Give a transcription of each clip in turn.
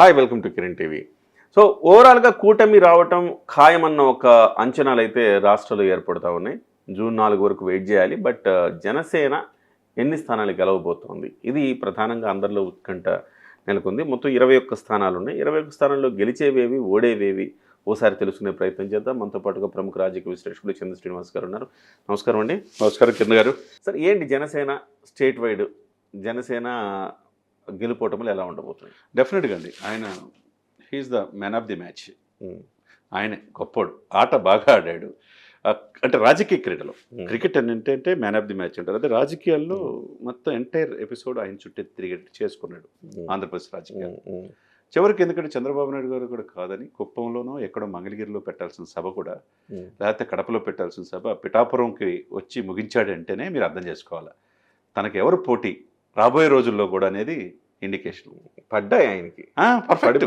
Hi welcome to Kiran TV so ఓవరాల్గా కూటమి రావటం ఖాయమన్న ఒక అంచనాలు అయితే రాష్ట్రంలో ఏర్పడుతూ ఉన్నాయి. జూన్ నాలుగు వరకు వెయిట్ చేయాలి. బట్ జనసేన ఎన్ని స్థానాలు గెలవబోతోంది? ఇది ప్రధానంగా అందరిలో ఉత్కంఠ నెలకొంది. మొత్తం ఇరవై ఒక్క స్థానాలు ఉన్నాయి. ఇరవై ఒక్క స్థానాల్లో గెలిచేవేవి ఓడేవేవి? ఓసారి తెలుసుకునే ప్రయత్నం చేద్దాం. మనతో పాటుగా ప్రముఖ రాజకీయ విశ్లేషకుడు చంద్ర శ్రీనివాస్ గారు ఉన్నారు. నమస్కారం అండి. నమస్కారం కిరణ్ గారు. సార్ ఏంటి జనసేన స్టేట్ వైడ్ జనసేన గెలుపోవటములు ఎలా ఉండబోతుంది డెఫినెట్గా అండి. ఆయన he's the man of the match ఆయన గొప్పోడు. ఆట బాగా ఆడాడు. అంటే రాజకీయ క్రీడలో. ఉమ్, క్రికెట్ అని ఏంటంటే మ్యాన్ ఆఫ్ ది మ్యాచ్ అంటారు అదే రాజకీయాల్లో మొత్తం ఎంటైర్ ఎపిసోడ్ ఆయన చుట్టే తిరిగేట్టు చేసుకున్నాడు. ఉమ్, ఆంధ్రప్రదేశ్ రాజకీయాలు. ఉమ్, చివరికి ఎందుకంటే చంద్రబాబు నాయుడు గారు కూడా కాదని కుప్పంలోనో ఎక్కడో మంగళగిరిలో పెట్టాల్సిన సభ కూడా. లేకపోతే కడపలో పెట్టాల్సిన సభ పిఠాపురంకి వచ్చి ముగించాడంటేనే మీరు అర్థం చేసుకోవాలి. తనకు ఎవరు పోటీ? రాబోయే రోజుల్లో కూడా అనేది ఇండికేషన్ పడ్డాయి ఆయనకి. పర్ఫెక్ట్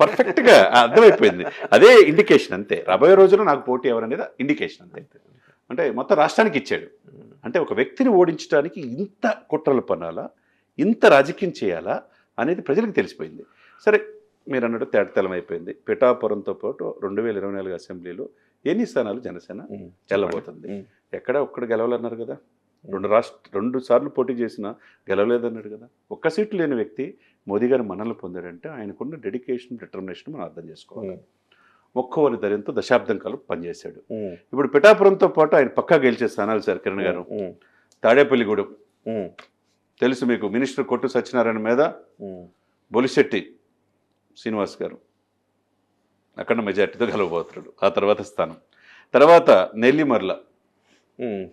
పర్ఫెక్ట్గా అర్థమైపోయింది. అదే ఇండికేషన్ అంతే. రాబోయే రోజుల్లో నాకు పోటీ ఎవరనేది ఇండికేషన్ అంతే. అంటే మొత్తం రాష్ట్రానికి ఇచ్చాడు. అంటే ఒక వ్యక్తిని ఓడించడానికి ఇంత కుట్రలు పనాలా ఇంత రాజకీయం చేయాలా? అనేది ప్రజలకు తెలిసిపోయింది. సరే మీరు అన్నట్టు తేటతెలం అయిపోయింది. పిఠాపురంతో పాటు రెండు వేల ఇరవై నాలుగు అసెంబ్లీలో ఎన్ని స్థానాలు జనసేన వెళ్ళబోతుంది ఎక్కడ ఒక్కడ గెలవాలన్నారు కదా? రెండు రాష్ట్ర రెండు సార్లు పోటీ చేసినా గెలవలేదన్నాడు కదా. ఒక్క సీటు లేని వ్యక్తి మోదీ గారు మనల్ని పొందాడంటే ఆయనకున్న డెడికేషన్ డిటర్మినేషన్ మనం అర్థం చేసుకోవాలి. ఉమ్, ఒక్కవరి ధైర్యంతో దశాబ్దం కాలం పనిచేశాడు. ఇప్పుడు పిఠాపురంతో పాటు ఆయన పక్కా గెలిచే స్థానాలు సార్ కిరణ్ గారు. తాడేపల్లిగూడెం. తెలుసు మీకు మినిస్టర్ కొట్టు సత్యనారాయణ మీద బొలిశెట్టి శ్రీనివాస్ గారు. అక్కడ మెజార్టీతో గెలవబోతున్నాడు. ఆ తర్వాత స్థానం. తర్వాత నెల్లిమర్ల.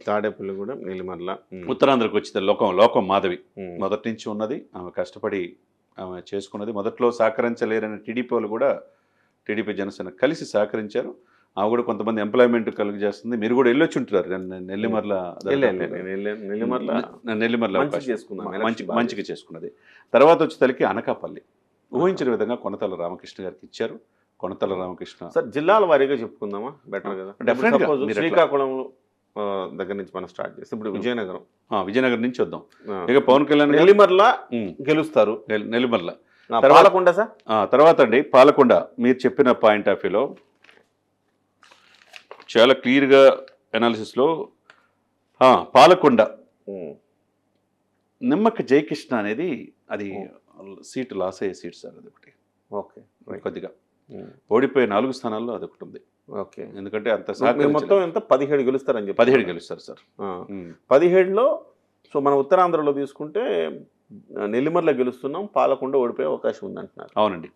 తాడేపల్లి కూడా నీలిమర్ల ఉమ్, ఉత్తరాంధ్రకు వచ్చింది లోకం లోకం మాధవి. మొదటి నుంచి ఉన్నది ఆమె కష్టపడి ఆమె చేసుకున్నది. మొదట్లో సహకరించలేరని టీడీపీ వాళ్ళు కూడా టీడీపీ జనసేన కలిసి సహకరించారు. ఆమె కూడా కొంతమంది ఎంప్లాయ్మెంట్ కలుగు చేస్తుంది. మీరు కూడా వెళ్ళొచ్చి ఉంటారు నె- నెల్లిమర్ల నెల్లిమర్ల మంచి మంచిగా చేసుకున్నది. తర్వాత వచ్చేసరికి అనకాపల్లి. ఊహించిన విధంగా కొనతల రామకృష్ణ గారికి ఇచ్చారు. కొనతల రామకృష్ణ సార్ జిల్లాల వారీగా చెప్పుకుందామా? బెటర్ కదా. Definitely దగ్గర నుంచి మనం స్టార్ట్ చేస్తాం. ఇప్పుడు విజయనగరం. విజయనగరం నుంచి వద్దాం. ఇక పవన్ కళ్యాణ్ నెల్లిమర్ల గెలుస్తారు. నెల్- నెల్లిమర్ల. పాలకొండ సార్? తర్వాత అండి పాలకొండ. మీరు చెప్పిన పాయింట్ ఆఫ్ వ్యూలో చాలా క్లియర్గా అనాలిసిస్లో పాలకొండ. నిమ్మక జయకృష్ణ అనేది అది సీటు లాస్ అయ్యే సీట్ సార్ అది ఒకటి. ఓకే. కొద్దిగా. ఓడిపోయే నాలుగు స్థానాల్లో అది ఒకటి ఉంది. ఓకే. ఎందుకంటే అంత. మొత్తం ఎంత? పదిహేడు గెలుస్తారని చెప్పి పదిహేడు గెలుస్తారు సార్. పదిహేడులో సో మన ఉత్తరాంధ్రలో తీసుకుంటే నెల్లిమర్ల గెలుస్తున్నాం పాలకొండ ఓడిపోయే అవకాశం ఉంది అంటున్నారు అవునండి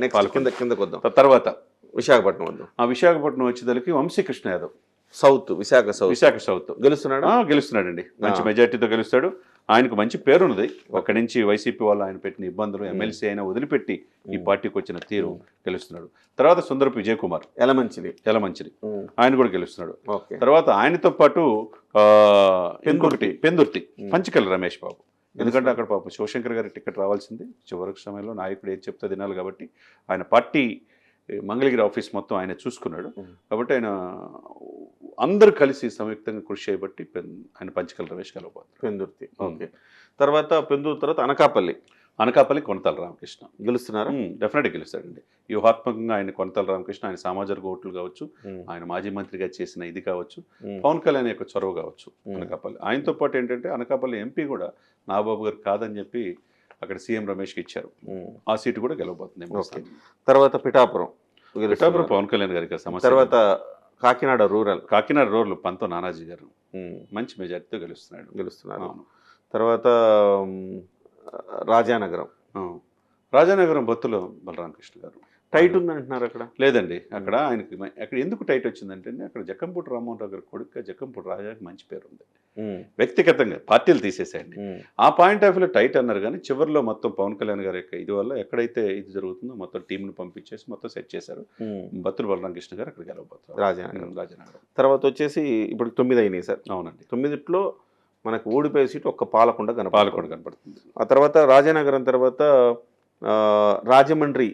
నెక్స్ట్. కింద కిందకు వద్దాం తర్వాత విశాఖపట్నం వద్దాం. ఆ Visakhapatnam వచ్చేదలికి Vamsikrishna Yadav. South Visakha south. Visakha south. గెలుస్తున్నాడా? గెలుస్తున్నాడండి. మంచి. మెజార్టీతో గెలుస్తాడు. ఆయనకు మంచి పేరు ఉన్నది అక్కడి నుంచి వైసీపీ వాళ్ళు ఆయన పెట్టిన ఇబ్బందులు ఎమ్మెల్సీ అయినా వదిలిపెట్టి ఈ. పార్టీకి వచ్చిన తీరు గెలుస్తున్నాడు తర్వాత సుందరపు విజయ్ కుమార్ ఎలమంచిలి ఉమ్, ఆయన కూడా గెలుస్తున్నాడు. తర్వాత ఆయనతో పాటు పెందుర్తి. పెందుర్తి. పంచకల్ రమేష్ బాబు. ఎందుకంటే అక్కడ పాపం శివశంకర్ గారి టికెట్ రావాల్సింది. చివరికి సమయంలో నాయకుడు ఏది చెప్తే తినాలి కాబట్టి ఆయన పార్టీ మంగళగిరి ఆఫీస్ మొత్తం ఆయన చూసుకున్నాడు. కాబట్టి ఆయన అందరూ కలిసి సంయుక్తంగా కృషి చేయబట్టి ఆయన పంచకల్ రమేష్ కలవబోతున్నారు పెందుర్తి. ఓకే. తర్వాత పెందుర్తి తర్వాత అనకాపల్లి. అనకాపల్లి కొనతాల రామకృష్ణ. గెలుస్తున్నారా? డెఫినెట్గా గెలుస్తాడండి. వ్యూహాత్మకంగా ఆయన కొనతాల రామకృష్ణ ఆయన సామాజిక ఓట్లు కావచ్చు ఆయన మాజీ మంత్రిగా చేసిన ఇది కావచ్చు పవన్ కళ్యాణ్ యొక్క చొరవ కావచ్చు. అనకాపల్లి. ఆయనతో పాటు ఏంటంటే అనకాపల్లి ఎంపీ కూడా నాగబాబు గారు కాదని చెప్పి అక్కడ సీఎం రమేష్కి ఇచ్చారు. ఆ సీటు కూడా గెలవబోతుంది. తర్వాత పిఠాపురం. పిఠాపురం. పవన్ కళ్యాణ్ గారికి సమస్య తర్వాత కాకినాడ రూరల్ కాకినాడ రోడ్లు పంతో నానాజీ గారు. మంచి మెజార్టీతో గెలుస్తున్నాడు. గెలుస్తున్నారు అవును. తర్వాత రాజానగరం. రాజానగరం బొత్తులో బలరామకృష్ణ గారు. టైట్ ఉంది అంటున్నారు అక్కడ. లేదండి అక్కడ ఆయనకి అక్కడ ఎందుకు టైట్ వచ్చిందంటే అక్కడ జక్కంపూడి రామ్మోహన్ రావు గారి కొడుకు జక్కంపూడి రాజాకి మంచి పేరు ఉంది. వ్యక్తిగతంగా పార్టీలు తీసేసేయండి. ఆ పాయింట్ ఆఫ్ వ్యూలో టైట్ అన్నారు కానీ చివరిలో మొత్తం పవన్ కళ్యాణ్ గారి యొక్క ఇది వల్ల ఎక్కడైతే ఇది జరుగుతుందో మొత్తం టీంను పంపించేసి మొత్తం సెట్ చేశారు. బత్తుల బలరామకృష్ణ గారు అక్కడ గెలవబోతారు రాజానగరం రాజనగరం తర్వాత వచ్చేసి ఇప్పుడు తొమ్మిది అయినాయి సార్. అవునండి. తొమ్మిదిట్లో మనకు ఓడిపోయే సీటు ఒక్క పాలకొండ కనపాలకొండ పాలకొండ కనపడుతుంది. ఆ తర్వాత రాజానగరం తర్వాత రాజమండ్రి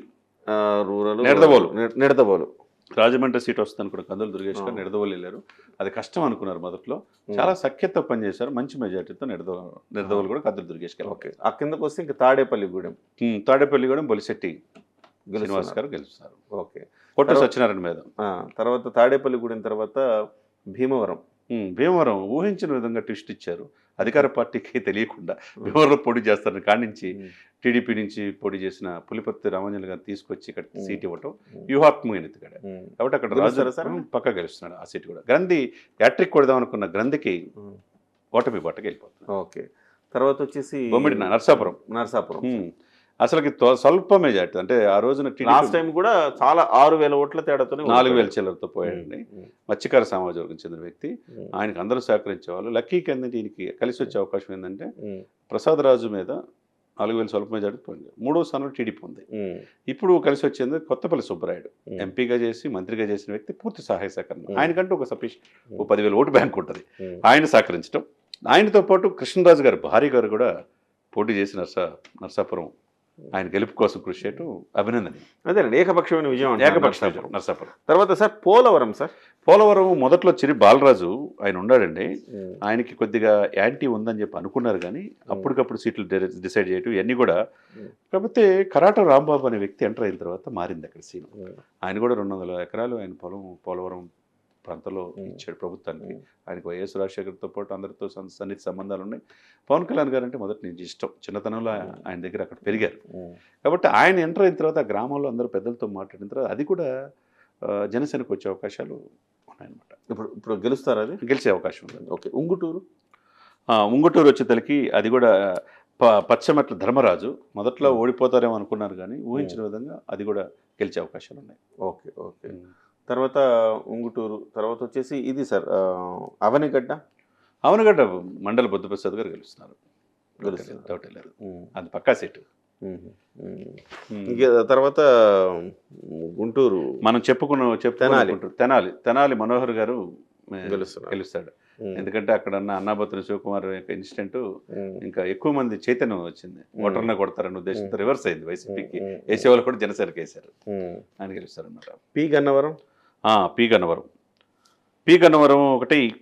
రూరల్ నిడదవోలు. నిడ- నిడదవోలు. రాజమండ్రి సీట్ వస్తుంది అనుకున్న కందులు దుర్గేష్ గారు. నిడదవోలు వెళ్ళారు. అది కష్టం అనుకున్నారు మొదట్లో. చాలా సఖ్యత పనిచేశారు. మంచి మెజార్టీతో నిడదవ నిడదవోలు కూడా కందులు దుర్గేష్ గారు ఓకే. ఆ కిందకు వస్తే ఇంకా తాడేపల్లిగూడెం. ఉమ్, తాడేపల్లి కూడా బొలిశెట్టి శ్రీనివాస్. గారు గెలుస్తారు. ఓకే. తర్వాత- సత్యనారాయణ మీద. ఆ, తర్వాత తాడేపల్లిగూడెం తర్వాత భీమవరం. భీమవరం ఊహించిన విధంగా ట్విస్ట్ ఇచ్చారు. అధికార పార్టీకి తెలియకుండా భీమవరం పోటీ చేస్తారని కాడి నుంచి టీడీపీ నుంచి పోటీ చేసిన పులిపర్తి రామాంజన్ గారు తీసుకొచ్చి ఇక్కడ. సీట్ ఇవ్వటం. వ్యూహాత్మకమైన ఎత్తుగడ. కాబట్టి అక్కడ రాజు పక్కా గెలుస్తున్నాడు ఆ సీట్ కూడా గ్రంథి యాట్రిక్ కొడదాం అనుకున్న గ్రంథికి. ఓటమి బట్టకి వెళ్ళిపోతున్నాడు ఓకే తర్వాత వచ్చేసి బొమ్మిడి నరసాపురం నరసాపురం. అసలుకి స్వల్ప మెజార్టీ అంటే ఆ రోజున లాస్ట్ టైం కూడా చాలా ఆరు వేల ఓట్ల తేడాతోనే నాలుగు వేల. చిల్లరతో పోయాడండి. మత్స్యకార సమాజం వర్గం చెందిన వ్యక్తి. ఆయనకు అందరూ సహకరించేవాళ్ళు లక్కీకి ఏంటంటే ఈయనకి కలిసి వచ్చే అవకాశం ఏంటంటే ఉమ్. ప్రసాద్ రాజు మీద నాలుగు వేల స్వల్ప మెజార్టీ పోయింది మూడో స్థానంలో టీడీపీ ఉంది. ఇప్పుడు కలిసి వచ్చింది కొత్తపల్లి సుబ్బరాయుడు. ఎంపీగా చేసి మంత్రిగా చేసిన వ్యక్తి పూర్తి సహాయ సహకరణ. ఆయనకంటూ ఒక సఫిష్ ఓ ఉమ్. పదివేల ఓటు బ్యాంక్ ఉంటుంది. ఆయన సహకరించడం ఆయనతో పాటు కృష్ణరాజు గారు భార్య గారు కూడా పోటీ చేసి నర్సా నర్సాపురం ఆయన గెలుపు కోసం కృషి చేయటం అభినందనీయం అదేనండి ఏకపక్షమైన విజయం ఏకపక్ష నరసాపురం. తర్వాత సార్ పోలవరం సార్ పోలవరం మొదట్లో చిరి బాలరాజు ఆయన ఉన్నాడండి. ఆయనకి కొద్దిగా యాంటీ ఉందని చెప్పి అనుకున్నారు కానీ అప్పటికప్పుడు సీట్లు డిసైడ్ చేయటం ఇవన్నీ కూడా. కాకపోతే కరాట రాంబాబు అనే వ్యక్తి ఎంటర్ అయిన తర్వాత మారింది అక్కడ సీన్. ఆయన కూడా రెండు వందల ఎకరాలు ఆయన పొలం పోలవరం ప్రాంతంలో. ఇచ్చాడు ప్రభుత్వానికి. ఆయనకు వైఎస్ రాజశేఖర్తో పాటు అందరితో సన్- సన్నిహిత సంబంధాలు ఉన్నాయి. పవన్ కళ్యాణ్ గారు అంటే మొదటి నుంచి ఇష్టం. చిన్నతనంలో ఆయన- దగ్గర అక్కడ పెరిగారు. కాబట్టి ఆయన ఎంటర్ అయిన తర్వాత ఆ గ్రామంలో అందరూ పెద్దలతో మాట్లాడిన తర్వాత అది కూడా జనసేనకు వచ్చే అవకాశాలు ఉన్నాయన్నమాట. ఇప్పుడు ఇప్పుడు గెలుస్తారా అది? గెలిచే అవకాశం ఉంది. ఓకే. ఉంగుటూరు? ఉంగుటూరు వచ్చేతలకి అది కూడా ప పచ్చమట్ల ధర్మరాజు మొదట్లో ఓడిపోతారేమో అనుకున్నారు కానీ ఊహించిన విధంగా అది కూడా గెలిచే అవకాశాలు ఉన్నాయి. Okay okay. తర్వాత ఉంగుటూరు తర్వాత వచ్చేసి ఇది సార్ అవనిగడ్డ. అవనగడ్డ మండల బుద్ధప్రసాద్ గారు గెలుస్తున్నారు. డౌట్. అది పక్కా సీటు. తర్వాత గుంటూరు. మనం చెప్పుకున్న తెనాలి. చెప్పుకున్న తెనాలి. తెనాలి మనోహర్ గారు. గెలుస్తాడు. ఎందుకంటే అక్కడ ఉన్న అన్నాబత్తుని శివకుమార్ యొక్క ఇన్సిడెంట్. ఇంకా ఎక్కువ మంది చైతన్యం వచ్చింది. ఓటర్న కొడతారన్న ఉద్దేశంతో రివర్స్ అయింది వైసీపీకి. ఉమ్. వేసే వాళ్ళు కూడా జనసేనకి వేశారు. ఉమ్. ఆయన గెలుస్తారన్నమాట. P Gannavaram. P Gannavaram. P Gannavaram ఒకటి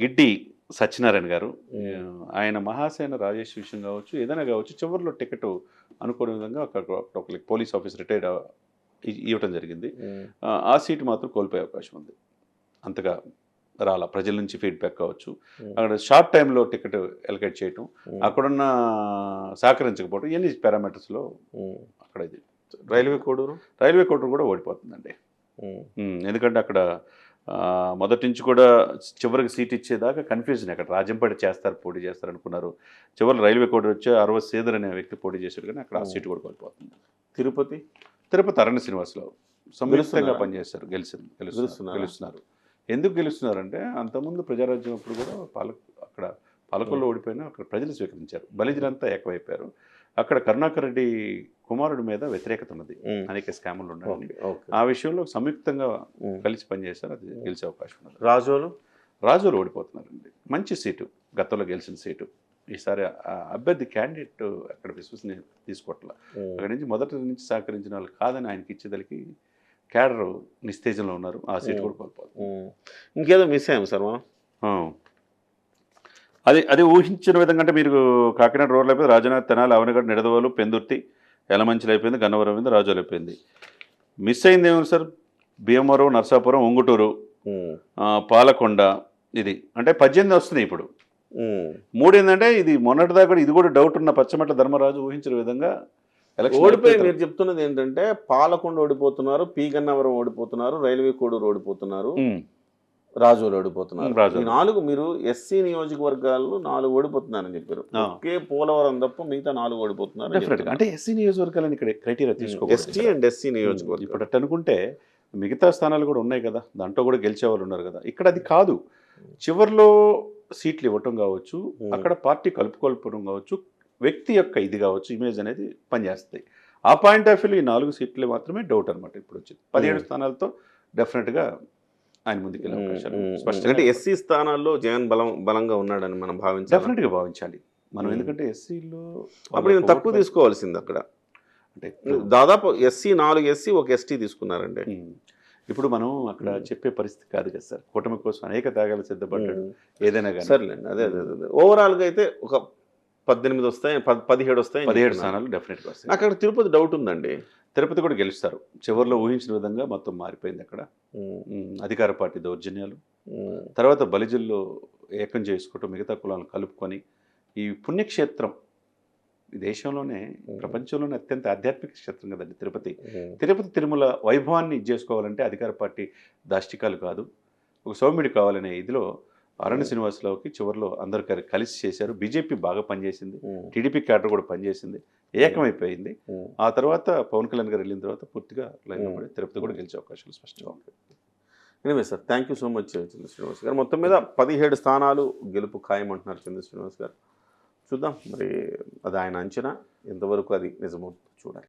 గిడ్డి సత్యనారాయణ గారు. ఆయన మహాసేన రాజేష్ విషయం కావచ్చు ఏదైనా కావచ్చు చివరిలో టికెట్ అనుకునే విధంగా ఒక ఒక పోలీస్ ఆఫీస్ రిటైర్డ్ ఇవ్వటం జరిగింది. ఆ, సీటు మాత్రం కోల్పోయే అవకాశం ఉంది. అంతగా రాలా ప్రజల నుంచి ఫీడ్బ్యాక్ కావచ్చు. అక్కడ షార్ట్ టైంలో టికెట్ ఎలకేట్ చేయటం. అక్కడున్న సహకరించకపోవడం ఇవన్నీ పారామీటర్స్లో. అక్కడ ఇది రైల్వే కోడూరు? రైల్వే కోర్టు కూడా ఓడిపోతుందండి. ఎందుకంటే అక్కడ మొదటి నుంచి కూడా చివరికి సీట్ ఇచ్చేదాకా కన్ఫ్యూజన్ అక్కడ. రాజంపేట చేస్తారు పోటీ చేస్తారు అనుకున్నారు. చివరి రైల్వే కోర్టు వచ్చి అరవ సేదర్ అనే వ్యక్తి పోటీ చేశాడు కానీ అక్కడ ఆ సీటు కూడా కోల్పోతుంది. తిరుపతి? తిరుపతి అరణ్య శ్రీనివాసరావు. సంయుక్తంగా? పనిచేస్తారు గెలిచింది. గెలుస్తున్నారు. గెలుస్తున్నారా? గెలుస్తున్నారు. ఎందుకు గెలుస్తున్నారంటే అంతకుముందు ప్రజారాజ్యం అప్పుడు కూడా పాలక అక్కడ పాలకుల్లో ఓడిపోయినా అక్కడ ప్రజలు స్వీకరించారు. బలిజలంతా ఏకమైపోయారు. అక్కడ కరుణాకర్ రెడ్డి కుమారుడి మీద వ్యతిరేకత ఉన్నది. అనేక స్కాములు ఉన్నాయి ఆ విషయంలో సంయుక్తంగా. కలిసి పనిచేస్తారు అది గెలిచే అవకాశం ఉన్నది. రాజోలు? రాజులు ఓడిపోతున్నారండి. మంచి సీటు గతంలో గెలిచిన సీటు. ఈసారి అభ్యర్థి క్యాండిడేట్ అక్కడ విశ్వసనీయ తీసుకోవట్ల. అక్కడి నుంచి మొదటి నుంచి సహకరించిన వాళ్ళు కాదని ఆయనకి ఇచ్చేదలికి క్యాడర్ నిస్తేజంలో ఉన్నారు. ఆ సీటు కూడా కోల్పోతుంది. ఇంకేదో మిస్ అయ్యాం సార్ మనం. అది అది ఊహించిన విధంగా అంటే మీరు కాకినాడ రోడ్లు అయిపోయింది రాజనాథ్ తెనాలి అవనగడ్డ నిడదవోలు పెందుర్తి ఎలమంచిలు అయిపోయింది గన్నవరం అయిపోయింది రాజోలు అయిపోయింది. మిస్ అయింది ఏమో సార్? భీమవరం నర్సాపురం ఉంగుటూరు పాలకొండ ఇది. అంటే పద్దెనిమిది వస్తున్నాయి ఇప్పుడు. ఉమ్. మూడు ఏంటంటే ఇది మొన్నటిదాకా కూడా ఇది కూడా డౌట్ ఉన్న పచ్చమట్ల ధర్మరాజు ఊహించిన విధంగా ఓడిపోయి మీరు చెప్తున్నది ఏంటంటే పాలకొండ ఓడిపోతున్నారు పి గన్నవరం ఓడిపోతున్నారు రైల్వే కోడూరు ఓడిపోతున్నారు. రాజోలు ఓడిపోతున్నారు. ఈ నాలుగు మీరు ఎస్సీ నియోజకవర్గాల్లో నాలుగు ఓడిపోతున్నారని చెప్పారు. ఒకే పోలవరం తప్ప మిగతా నాలుగు ఓడిపోతున్నారు అంటే ఎస్సీ నియోజకవర్గాలను ఇక్కడ క్రైటీరియా తీసుకోవాలి ఎస్టీ అండ్ ఎస్సీ నియోజకవర్గం ఇప్పుడు అనుకుంటే మిగతా స్థానాలు కూడా ఉన్నాయి కదా. దాంట్లో కూడా గెలిచే వాళ్ళు ఉన్నారు కదా. ఇక్కడ అది కాదు. చివర్లో సీట్లు ఇవ్వటం కావచ్చు. అక్కడ పార్టీ కలుపుకోల్పడం కావచ్చు వ్యక్తి యొక్క ఇది కావచ్చు ఇమేజ్ అనేది పనిచేస్తాయి. ఆ పాయింట్ ఆఫ్ వ్యూ ఈ నాలుగు సీట్లు మాత్రమే డౌట్ అనమాట ఇప్పుడు వచ్చింది పదిహేడు. స్థానాలతో డెఫినెట్గా ఆయన ముందుకు వెళ్ళే అవకాశాలు. స్పష్టంగా అంటే ఎస్సీ స్థానాల్లో జగన్ బలం బలంగా ఉన్నాడని మనం భావించాలి? డెఫినెట్గా భావించాలి. మనం. ఎందుకంటే ఎస్సీలో అప్పుడు నేను తక్కువ తీసుకోవాల్సింది అక్కడ. అంటే దాదాపు ఎస్సీ నాలుగు ఎస్సీ ఒక ఎస్టీ తీసుకున్నారండి. ఇప్పుడు మనం అక్కడ చెప్పే పరిస్థితి కాదు కదా సార్. కూటమి కోసం అనేక త్యాగాలు సిద్ధపడ్డాడు. ఏదైనా కానీ సర్లేండి. అదే అదే అదే ఓవరాల్గా అయితే ఒక పద్దెనిమిది వస్తాయి పద్- పదిహేడు వస్తాయి పదిహేడు స్థానాలు డెఫినెట్గా వస్తాయి. నాకు అక్కడ తిరుపతి డౌట్ ఉందండి. తిరుపతి కూడా గెలుస్తారు. చివరిలో ఊహించిన విధంగా మొత్తం మారిపోయింది అక్కడ. అధికార పార్టీ దౌర్జన్యాలు. తర్వాత బలిజల్లో ఏకం చేసుకోవటం మిగతా కులాలను కలుపుకొని ఈ పుణ్యక్షేత్రం ఈ దేశంలోనే ప్రపంచంలోనే అత్యంత ఆధ్యాత్మిక క్షేత్రం కదండి తిరుపతి. తిరుపతి తిరుమల వైభవాన్ని చేసుకోవాలంటే అధికార పార్టీ దాష్టికాలు కాదు. ఒక సౌమ్యుడు కావాలనే ఇదిలో అరణ్య శ్రీనివాసరావుకి చివరిలో అందరు కలి- కలిసి చేశారు. బీజేపీ బాగా పనిచేసింది. టీడీపీ క్యాడర్ కూడా పనిచేసింది. ఏకమైపోయింది. ఆ తర్వాత పవన్ కళ్యాణ్ గారు వెళ్ళిన తర్వాత పూర్తిగా లైన్లో పడి తిరుపతి కూడా గెలిచే అవకాశాలు స్పష్టంగా ఉన్నాయి. Anyway sir thank you so much Chandra Srinivas garu. మొత్తం మీద పదిహేడు స్థానాలు గెలుపు ఖాయం అంటున్నారు చంద్ర శ్రీనివాస్ గారు. చూద్దాం మరి అది ఆయన అంచనా. ఎంతవరకు అది నిజమవుతుందో చూడాలి.